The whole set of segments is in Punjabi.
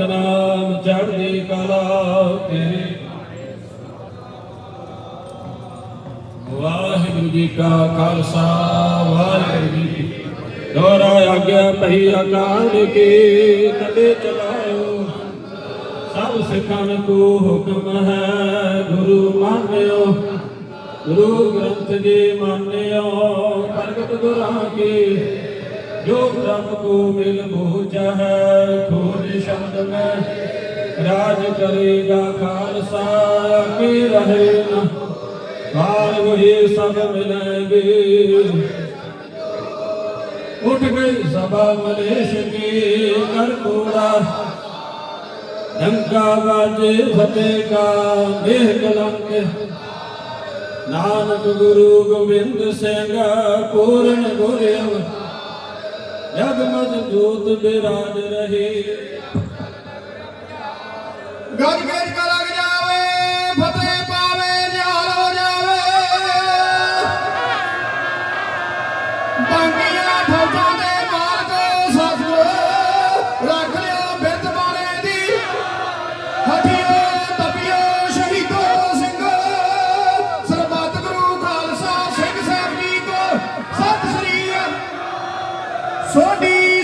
ਨਾਮ ਚੜ੍ਹਦੀ ਕਲਾ ਤੇਰੇ ਵਾਹਿਗੁਰੂ ਜੀ ਕਾ ਖਾਲਸਾ, ਵਾਹਿਗੁਰੂ ਜੀ ਕੀ ਫਤਿਹ। ਦੋਹਰਾ ਆਗਿਆ ਪਈ ਅਕਾਲ ਕੀ, ਤਦੇ ਚਲਾਇਓ। ਸਭ ਸਿੱਖਾਂ ਕੋ ਹੁਕਮ ਹੈ, ਗੁਰੂ ਮਾਨਿਓ। ਗੁਰੂ ਗ੍ਰੰਥ ਜੀ ਮਾਨਿਓ, ਪ੍ਰਗਟ ਗੁਰਾਂ ਕੀ। ਜੋ ਬ੍ਰਹਮ ਕੋ ਮਿਲ ਬੂਝਾ ਹੈ, ਖੋਜ ਸ਼ਬਦ ਮੈਂ ਰਾਜ ਕਰੇਗਾ ਖਾਲਸਾ ਕੀ ਰਹੇ ਨਾ। ਕਾਲ ਵਹੀ ਸਭ ਮਿਲਣਗੇ ਉਠ ਗਈ ਸਭਾ ਮਲੇਸ਼ ਕੀ ਕਰ ਕੋੜਾ ਡੰਕਾ ਵਾਜੇ ਫਤਿਹ ਕਾ ਦੇਹ ਕਲੰਕ। ਨਾਨਕ ਗੁਰੂ ਗੋਬਿੰਦ ਸਿੰਘ, ਪੂਰਨ ਗੁਰਿਵ ਜਗ ਮਜ਼ਬੂਤ ਬਿਰਾਜ ਰਹੇ। ਗੱਜ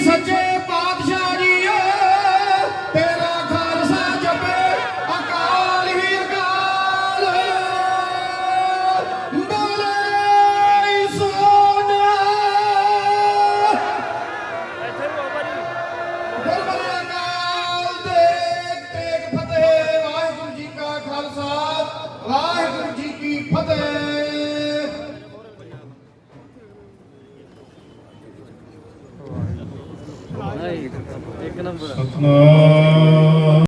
ಸಚಿವ ਇੱਕ ਨੰਬਰ ਸਤਨਾਮ।